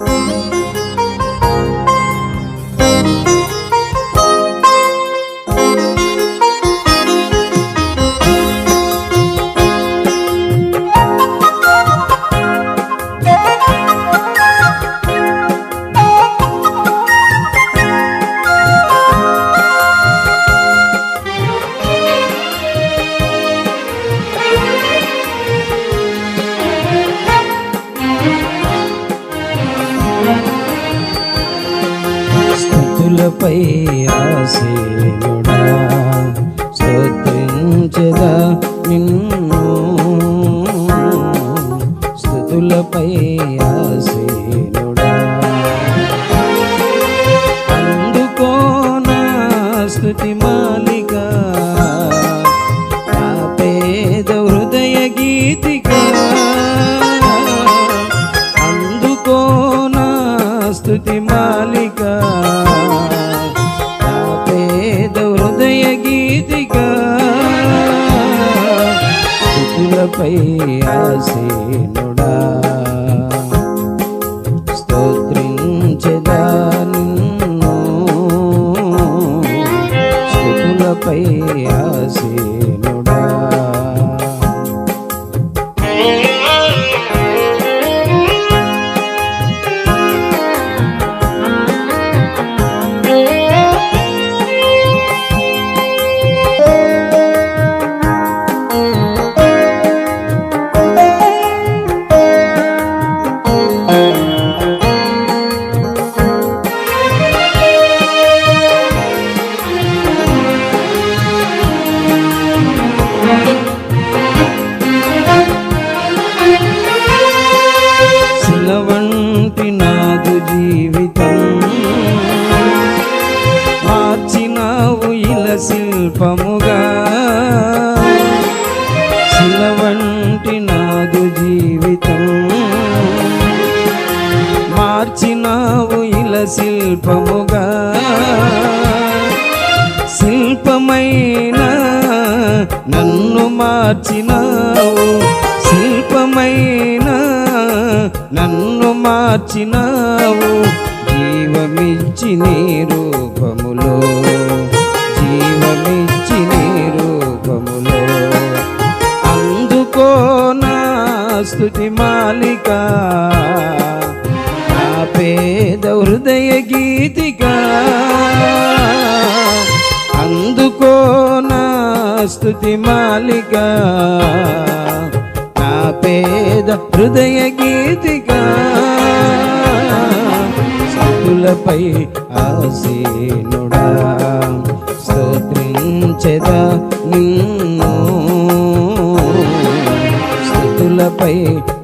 Música స్థుతులపై ఆసీనుడా స్తోత్రించదా నిన్ను. స్థుతులపై ఆసీనుడా గీతిక స్థుతులపై ఆసీనుడా స్తోత్రించెదా నిన్ను. స్థుతులపై ఆసీనుడా శిల్పముగా శిలవంటి నాదు జీవితం. మార్చినావు ఇల శిల్పముగా శిల్పమైన నన్ను మార్చినావు. శిల్పమైన నన్ను మార్చినావు. జీవమిచ్చి నీ రూపములో జీవమి స్తుతి మాలిక నా పేద హృదయ గీతిక. అందుకో నా స్తుతి మాలిక నా పేద హృదయ గీతిక. సతులపై ఆసీనుడా స్తోత్రించదా నిన్ను స్థుతులపై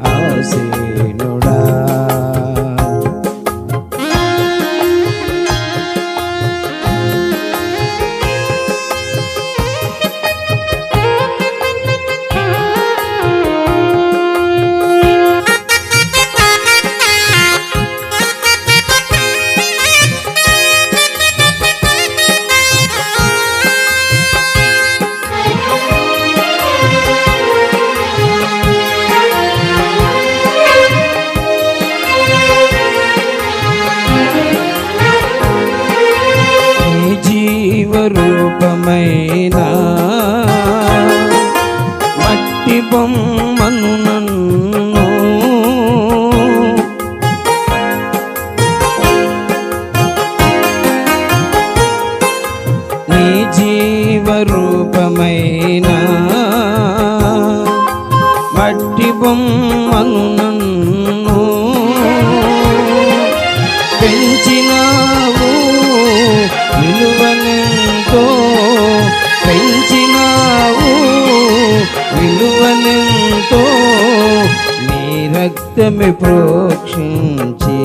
రక్తమే ప్రోక్షించి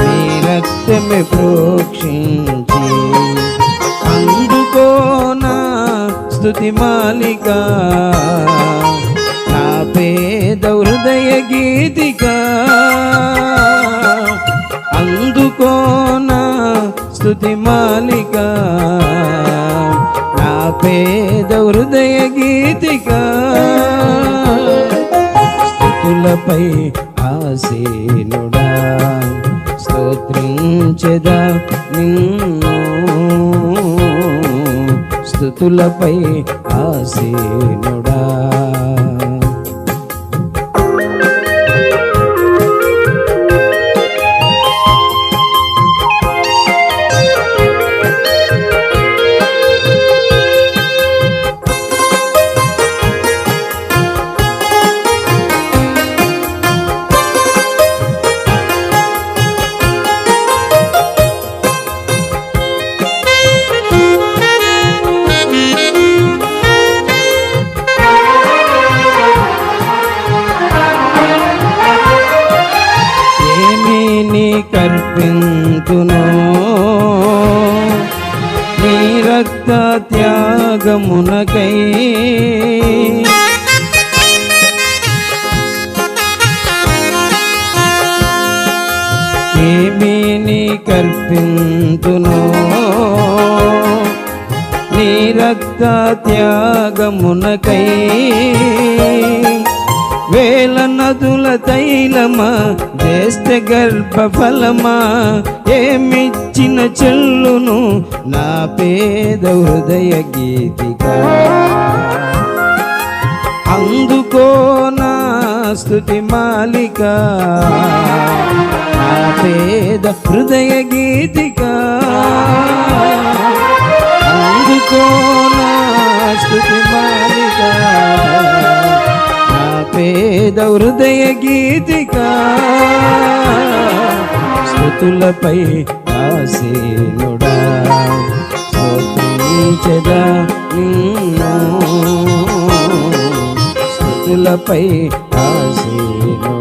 నీ రక్తమే ప్రోక్షించి. అందుకోన స్థుతి మాలిక నా పేద హృదయ గీతిక. అందుకోన స్థుతి మాలిక నా పేద హృదయ గీతిక. స్థుతులపై ఆసీనుడా ఆసీనుడా స్తోత్రించెదా నిన్ను. స్థుతులపై ఆసీనుడా ఏమి నీ రక్త త్యాగమునకై ఏమి నీ కర్పింతును నీ రక్త త్యాగమునకై వేల నదుల తైలమా జ్యేష్ఠ గర్భ ఫలమా? ఏమిచ్చిన చెల్లును నా పేద హృదయ గీతిక? అందుకో నా స్థుతి మాలిక నా పేద హృదయ గీతికా? పేద హృదయ గీతిక. స్థుతులపై ఆసీనుడా స్తోత్రించెదా నిన్ను. స్థుతులపై ఆసీనుడా